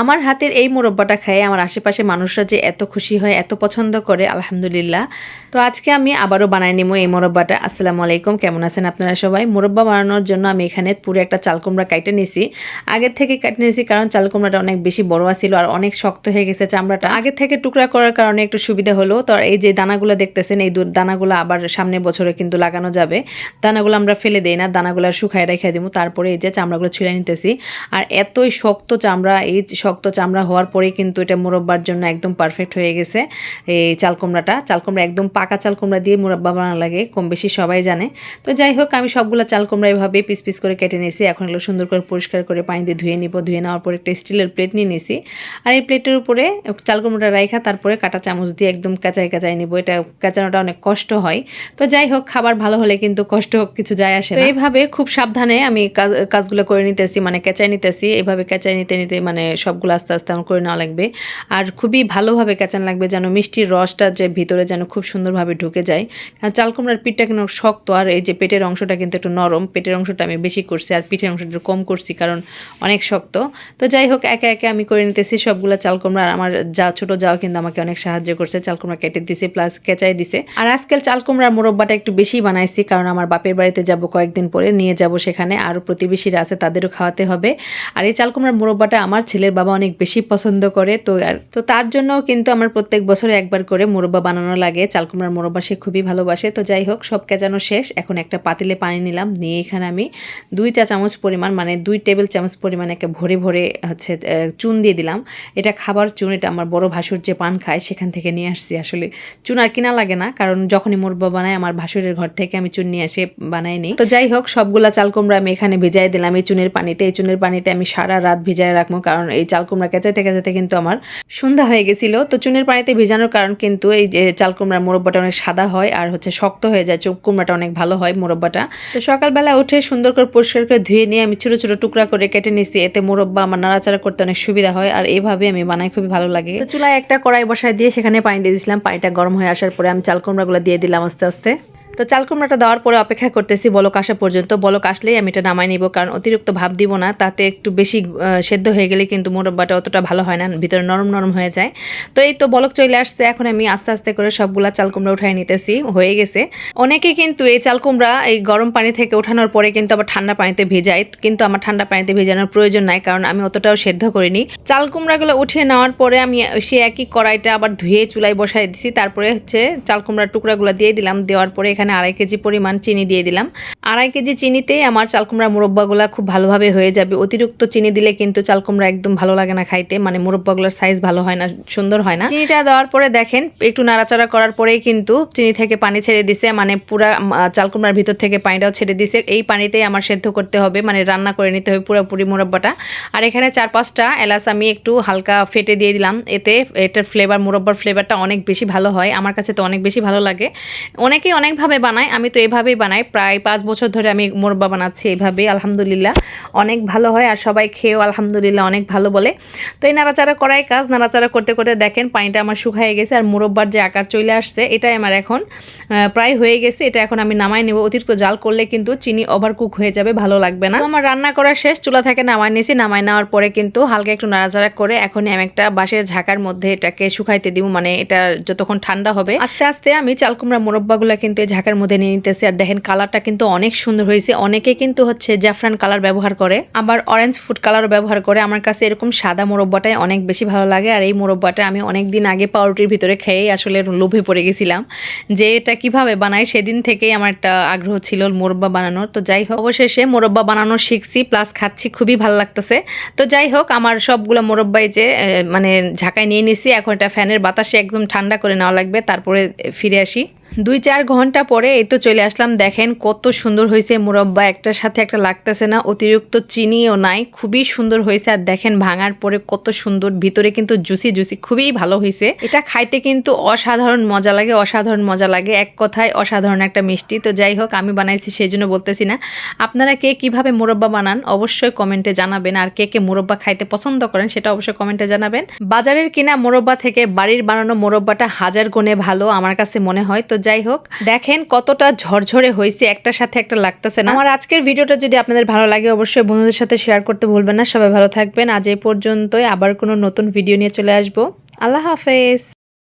আমার হাতের এই মোরব্বাটা খেয়ে আমার আশেপাশে মানুষরা যে এত খুশি হয়, এত পছন্দ করে, আলহামদুলিল্লাহ। তো আজকে আমি আবারও বানাই নিবো এই মোরব্বাটা। আসসালামু আলাইকুম, কেমন আছেন আপনারা সবাই? মোরব্বা বানানোর জন্য আমি এখানে পুরো একটা চাল কুমড়া কাইটে নিছি। আগের থেকে কাটে নিয়েছি কারণ চাল কুমড়াটা অনেক বেশি বড় আছিল আর অনেক শক্ত হয়ে গেছে চামড়াটা। আগে থেকে টুকরা করার কারণে একটু সুবিধা হলো। তো এই যে দানাগুলো দেখতেছেন, এই দানাগুলো আবার সামনের বছরে কিন্তু লাগানো যাবে। দানাগুলো আমরা ফেলে দেই না, দানাগুলো শুকায় রেখে দিব তারপরে এই যে চামড়াগুলো ছিঁড়ে নিতেছি। আর এতই শক্ত চামড়া, এই শক্ত চামড়া হওয়ার পরে কিন্তু এটা মুরব্বার জন্য একদম পারফেক্ট হয়ে গেছে। এই চাল কুমড়াটা চাল কুমড়া একদম পাকা চাল কুমড়া দিয়ে মোরব্বা বানানো লাগে কম বেশি সবাই জানে। তো যাই হোক আমি সবগুলো চাল কুমড়া এভাবে পিস পিস করে কেটে নিয়েছি। এখন এগুলো সুন্দর করে পরিষ্কার করে পানি দিয়ে ধুয়ে নিব ধুয়ে নেওয়ার পরে একটা স্টিলের প্লেট নিয়ে নিয়েছি। আর এই প্লেটের উপরে চালকুমড়াটা রাইখা তারপরে কাটা চামচ দিয়ে একদম কাঁচাই কাঁচাই নিব। এটা কাঁচানোটা অনেক কষ্ট হয়। তো যাই হোক খাবার ভালো হলে কিন্তু কষ্ট কিছু যায় আসে তো এইভাবে খুব সাবধানে আমি কাজ কাজগুলো করে নিতেছি মানে কেঁচাই নিতেছি। এভাবে কেঁচাই নিতে নিতে মানে সবগুলো আস্তে আস্তে আমার করে নেওয়া লাগবে। আর খুবই ভালোভাবে কেঁচান লাগবে যেন মিষ্টির রসটা যে ভিতরে যেন খুব সুন্দরভাবে ঢুকে যায়। কারণ চাল কুমড়ার পিঠটা কিন্তু শক্ত আর এই যে পেটের অংশটা কিন্তু একটু নরম, পেটের অংশটা আমি বেশি করছি আর পিঠের অংশটা কম করছি কারণ অনেক শক্ত। তো যাই হোক, একে একে আমি করে নিতেছি সবগুলো চাল কুমড়া আর আমার যা ছোট যাও কিন্তু আমাকে অনেক সাহায্য করছে চাল কুমড়া কেটে দিছে প্লাস কেচাই দিছে। আর আজকাল চাল কুমড়ার মোরব্বাটা একটু বেশি বানাইছি কারণ আমার বাপের বাড়িতে যাব কয়েকদিন পরে, নিয়ে যাব সেখানে। আরও প্রতিবেশীরা আছে তাদেরও খাওয়াতে হবে। আর এই চাল কুমড়ার মোরব্বাটা আমার ছেলের বাবা অনেক বেশি পছন্দ করে, তো আর, তো তার জন্য কিন্তু আমার প্রত্যেক বছরে একবার করে মোরব্বা বানানো লাগে। চাল কুমড়ার মোরব্বা সে খুবই ভালোবাসে। তো যাই হোক, সব কেচানো শেষ। এখন একটা পাতিলে পানি নিলাম, নিয়ে এখানে আমি দুই চা চামচ পরিমাণ মানে দুই টেবিল চামচ পরিমাণ একে ভরে ভরে হচ্ছে চুন দিয়ে দিলাম। এটা খাবার চুন, এটা আমার বড় ভাসুর যে পান খায়, সেখান থেকে নিয়ে আসছি। আসলে চুন আর কিনা লাগে না, কারণ যখনই মোরব্বা বানায়, আমার ভাসুরের ঘর থেকে আমি চুন নিয়ে এসে বানাই নিই তো যাই হোক, সবগুলা চালকুমড়া আমি এখানে ভিজাই দিলাম এই চুনের পানিতে। এই চুনের পানিতে আমি সারা রাত ভিজায় রাখব, কারণ এই চাল কুমড়া কেচাইতে কেচাইতে কিন্তু আমার সন্ধ্যা হয়ে গেছিল। তো চুনের পানিতে ভেজানোর কারণ কিন্তু এই যে চাল কুমড়ার মোরব্বাটা অনেক সাদা হয় আর হচ্ছে শক্ত হয়ে যায়, চোখ কুমড়াটা অনেক ভালো হয় মোরব্বাটা। তো সকালবেলা উঠে সুন্দর করে পরিষ্কার করে ধুয়ে নিয়ে আমি ছোটো ছোটো টুকরা করে কেটে নিছি। এতে মোরব্বা আমার নাড়াচাড়া করতে অনেক সুবিধা হয় আর এইভাবে আমি বানাই খুবই ভালো লাগে। চুলায় একটা কড়াই বসায় দিয়ে সেখানে পানি দিয়ে দিয়েছিলাম। পানিটা গরম হয়ে আসার পরে আমি চাল কুমড়াগুলো দিয়ে দিলাম আস্তে আস্তে। তো চাল কুমড়াটা দেওয়ার পরে অপেক্ষা করতেছি বলক আসা পর্যন্ত। বলক আসলেই আমি এটা নামাই নিব কারণ অতিরিক্ত ভাব দিব না, তাতে একটু বেশি সেদ্ধ হয়ে গেলে কিন্তু মোরব্বাটা অতটা ভালো হয় না, ভিতরে নরম নরম হয়ে যায়। তো এই তো বলক চলে আসছে, এখন আমি আস্তে আস্তে করে সবগুলা চাল কুমড়া উঠাই নিতেছি, হয়ে গেছে। অনেকে কিন্তু এই চাল কুমড়া এই গরম পানি থেকে ওঠানোর পরে কিন্তু আবার ঠান্ডা পানিতে ভেজায়, কিন্তু আমার ঠান্ডা পানিতে ভেজানোর প্রয়োজন নাই কারণ আমি অতটাও সেদ্ধ করিনি। চাল কুমড়াগুলো উঠিয়ে নেওয়ার পরে আমি সে একই কড়াইটা আবার ধুয়ে চুলায় বসাই দিছি, তারপরে হচ্ছে চাল কুমড়ার টুকরাগুলো দিয়ে দিলাম, দেওয়ার পরে এখানে আড়াই কেজি পরিমাণ চিনি দিয়ে দিলাম। আড়াই কেজি চিনিতে আমার চাল কুমড়া মুরব্বাগুলো খুব ভালোভাবে হয়ে যাবে। অতিরিক্ত চিনি দিলে কিন্তু চাল কুমড়া একদম ভালো লাগে না খাইতে। মানে মুরব্বাগুলোর সাইজ ভালো হয় না সুন্দর হয় না। চিনিটা দেওয়ার পরে দেখেন একটু নাড়াচাড়া করার পরেই কিন্তু চিনি থেকে পানি ছেড়ে দিছে। মানে পুরা উম, আহ, চাল কুমড়ার ভিতর থেকে পানিটাও ছেড়ে দিছে। এই পানিতেই আমার সেদ্ধ করতে হবে। মানে রান্না করে নিতে হবে পুরোপুরি মুরব্বাটা। আর এখানে চার পাঁচটা এলাচ আমি একটু হালকা ফেটে দিয়ে দিলাম। এতে এটার ফ্লেভার মুরব্বার ফ্লেভারটা অনেক বেশি ভালো হয়। আমার কাছে তো অনেক বেশি ভালো লাগে। অনেকেই অনেকভাবে বানায়, আমি তো এভাবেই বানাই। প্রায় পাঁচ বছর ধরে আমি মোরব্বা বানাচ্ছি এইভাবেই আলহামদুলিল্লাহ। অনেক ভালো হয় আর সবাই খেয়েও আলহামদুলিল্লাহ অনেক ভালো বলে। তো এই নাড়াচাড়া করাই কাজ, নাড়াচাড়া করতে করতে দেখেন পানিটা আমার শুকায় গেছে আর মুরব্বার যে আকার চলে আসছে, এটাই আমার এখন প্রায় হয়ে গেছে, এটা এখন আমি নামাই নেব। অতিরিক্ত জাল করলে কিন্তু চিনি ওভার কুক হয়ে যাবে, ভালো লাগবে না। আমার রান্না করা শেষ, চুলা থেকে নামাই নিয়েছি নামাই নেওয়ার পরে কিন্তু হালকা একটু নাড়াচাড়া করে এখন আমি একটা বাঁশের ঝাঁকার মধ্যে এটাকে শুকাইতে দিব মানে এটা যতক্ষণ ঠান্ডা হবে। আস্তে আস্তে আমি চাল কুমড়া মোরব্বাগুলো কিন্তু এই ঝাঁকার মধ্যে নিয়ে নিতেছি। আর দেখেন কালারটা কিন্তু অনেক সুন্দর হয়েছে। অনেকে কিন্তু হচ্ছে জাফরান কালার ব্যবহার করে, আবার অরেঞ্জ ফুড কালারও ব্যবহার করে। আমার কাছে এরকম সাদা মোরব্বাটাই অনেক বেশি ভালো লাগে। আর এই মোরব্বাটা আমি অনেক দিন আগে পাউরুটির ভিতরে খেয়েই আসলে লোভে পড়ে গেছিলাম যে এটা কীভাবে বানাই সেদিন থেকেই আমার একটা আগ্রহ ছিল মোরব্বা বানানোর। তো যাই হোক, অবশেষে মোরব্বা বানানো শিখছি প্লাস খাচ্ছি, খুবই ভালো লাগতেছে। তো যাই হোক, আমার সবগুলো মোরব্বাই যে মানে ঝাঁকায় নিয়ে নিছি। এখন এটা ফ্যানের বাতাসে একদম ঠান্ডা করে নেওয়া লাগবে। তারপরে ফিরে আসি। দুই চার ঘণ্টা পরে এই তো চলে আসলাম। দেখেন কত সুন্দর হয়েছে মুরব্বা। একটার সাথে একটা লাগতেছে না, অতিরিক্ত চিনিও নাই, খুবই সুন্দর হয়েছে। আর দেখেন ভাঙার পরে কত সুন্দর, ভিতরে কিন্তু জুসি জুসি খুবই ভালো হয়েছে। এটা খাইতে কিন্তু অসাধারণ মজা লাগে, অসাধারণ মজা লাগে। এক কথায় অসাধারণ একটা মিষ্টি। তো যাই হোক, আমি বানাইছি সেই জন্য বলতেছি না। আপনারা কে কীভাবে মুরব্বা বানান অবশ্যই কমেন্টে জানাবেন। আর কে কে মুরব্বা খাইতে পছন্দ করেন সেটা অবশ্যই কমেন্টে জানাবেন। বাজারের কিনা মোরব্বা থেকে বাড়ির বানানো মোরব্বাটা হাজার গুণে ভালো, আমার কাছে মনে হয়। তো যাই হোক, দেখেন কতটা ঝরঝরে হয়েছে একটা সাথে একটা লাগতেছে না। আমার আজকের ভিডিওটা যদি আপনাদের ভালো লাগে, অবশ্যই বন্ধুদের সাথে শেয়ার করতে ভুলবেন না। সবাই ভালো থাকবেন। আজ এই পর্যন্তই, আবার কোনো নতুন ভিডিও নিয়ে চলে আসব। আল্লাহ হাফেজ।